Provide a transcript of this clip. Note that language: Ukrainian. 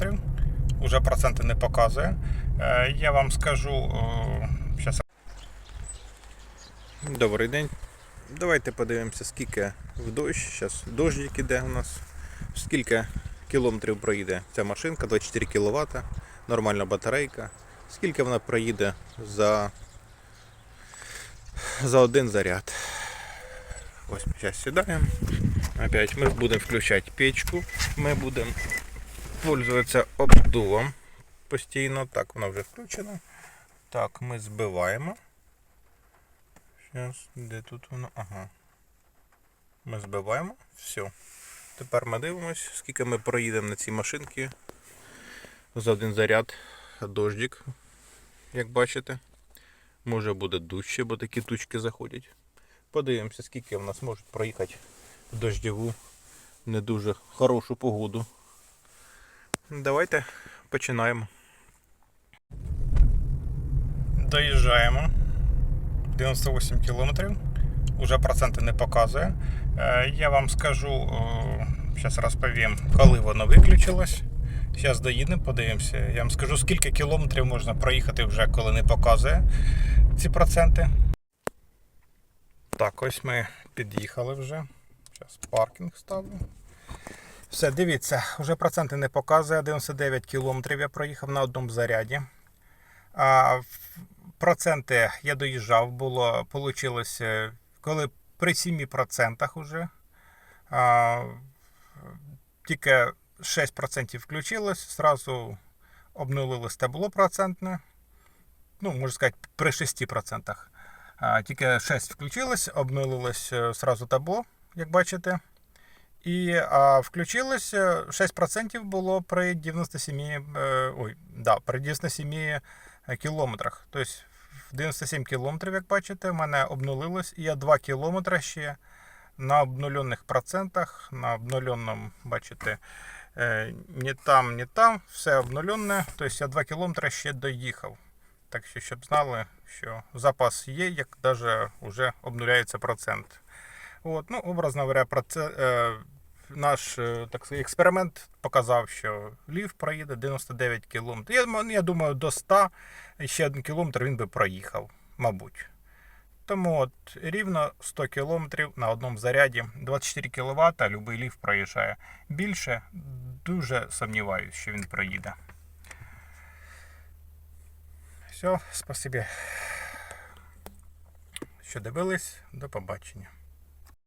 кілометрів. Уже проценти не показує. Е, Я вам скажу. Зараз. Добрий день. Давайте подивимося, скільки в дощ. Зараз дощик іде у нас. Скільки кілометрів проїде ця машинка, 24 кВт, нормальна батарейка. Скільки вона проїде за, за один заряд. Ось зараз сідаємо. Опять мы будем включать печку. Ми будемо пользуватися обдувом постійно. Так, вона вже включена. Так, ми збиваємо. Зараз, де тут воно? Ага. Ми збиваємо. Все. Тепер ми дивимось, скільки ми проїдемо на цій машинці. За один заряд дождик, як бачите. Може буде дужче, бо такі тучки заходять. Подивимося, скільки в нас можуть проїхати в дождєву, не дуже хорошу погоду. Давайте починаємо. Доїжджаємо. 98 кілометрів. Уже проценти не показує. Е, Я вам скажу, зараз розповім, коли воно виключилось. Зараз доїдемо, подивимося. Я вам скажу, скільки кілометрів можна проїхати вже, коли не показує ці проценти. Так, ось ми під'їхали вже. Зараз паркінг ставлю. Все, дивіться, вже проценти не показує. 99 кілометрів я проїхав на одному заряді. А проценти я доїжджав, було, получилось, е, коли при 7% вже. А, тільки 6% включилось, зразу обнулили стебло процентне. Ну, можна сказати, при 6%. А, Тільки 6 включилось, обнулилось е, сразу табло, як бачите. І а, включилось е, 6% було при 97, е, ой, да, при 97 кілометрах. Тобто в 97 кілометрів, як бачите, в мене обнулилось, і я 2 кілометри ще на обнулених процентах, на обнуленому, бачите, е, ні там, ні там, все обнулене. Тобто я 2 кілометри ще доїхав. Так що, щоб знали, що запас є, як навіть вже обнуляється процент. От, ну, образно говоря, проце, е, наш е, так сказати, експеримент показав, що лів проїде 99 км. Я, я думаю, до 100 і ще один кілометр він би проїхав, мабуть. Тому от рівно 100 км на одному заряді, 24 кВт, любий лів проїжджає. Більше дуже сумніваюся, що він проїде. Все, спасибі, що дивились. До побачення.